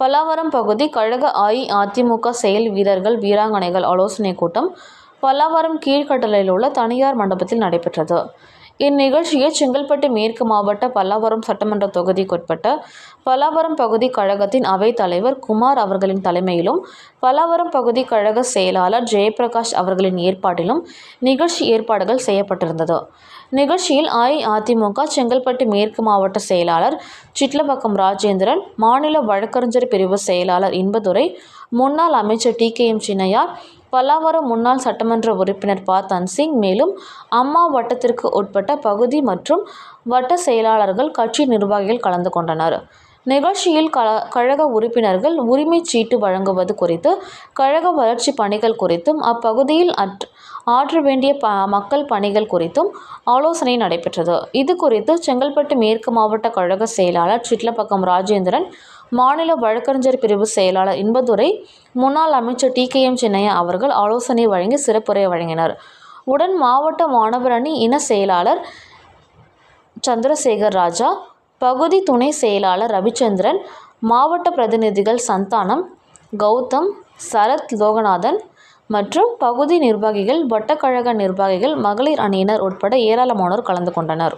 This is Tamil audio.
பல்லாவரம் பகுதி கழக அஇஅதிமுக செயல் வீரர்கள் வீராங்கனைகள் ஆலோசனைக் கூட்டம் பல்லாவரம் கீழ்கட்டளையில் உள்ள தனியார் மண்டபத்தில் நடைபெற்றது. இந்நிகழ்ச்சியை செங்கல்பட்டு மேற்கு மாவட்ட பல்லாவரம் சட்டமன்ற தொகுதிக்குட்பட்ட பல்லாவரம் பகுதி கழகத்தின் அவைத் தலைவர் குமார் அவர்களின் தலைமையிலும் பல்லாவரம் பகுதி கழக செயலாளர் ஜெயபிரகாஷ் அவர்களின் ஏற்பாட்டிலும் நிகழ்ச்சி ஏற்பாடுகள் செய்யப்பட்டிருந்தது. நிகழ்ச்சியில் அஇஅதிமுக செங்கல்பட்டு மேற்கு மாவட்ட செயலாளர் சிட்லபக்கம் ராஜேந்திரன் மாநில வழக்கறிஞர் பிரிவு செயலாளர் இன்பதுரை முன்னாள் அமைச்சர் T K M Chinnaiyar Pallavaram முன்னாள் சட்டமன்ற உறுப்பினர் ப. தன்சிங் மேலும் அம்மா வட்டத்திற்கு உட்பட்ட பகுதி மற்றும் வட்ட செயலாளர்கள் கட்சி நிர்வாகிகள் கலந்து கொண்டனர். நிகழ்ச்சியில் கழக உறுப்பினர்கள் உரிமைச் சீட்டு வழங்குவது குறித்து கழக வளர்ச்சி பணிகள் குறித்தும் அப்பகுதியில் ஆற்ற வேண்டிய ப மக்கள் பணிகள் குறித்தும் ஆலோசனை நடைபெற்றது. இது குறித்து செங்கல்பட்டு மேற்கு மாவட்ட கழக செயலாளர் சிட்லப்பக்கம் ராஜேந்திரன் மாநில வழக்கறிஞர் பிரிவு செயலாளர் இன்பதுரை முன்னாள் அமைச்சர் டி. கே. எம். சின்னையா அவர்கள் ஆலோசனை வழங்கி சிறப்புரை வழங்கினர். உடன் மாவட்ட மாணவரணி இன செயலாளர் சந்திரசேகர் ராஜா பகுதி துணை செயலாளர் ரவிச்சந்திரன் மாவட்ட பிரதிநிதிகள் சந்தானம் கௌதம் சரத் லோகநாதன் மற்றும் பகுதி நிர்வாகிகள் வட்டக்கழக நிர்வாகிகள் மகளிர் அணியினர் உட்பட ஏராளமானோர் கலந்து கொண்டனர்.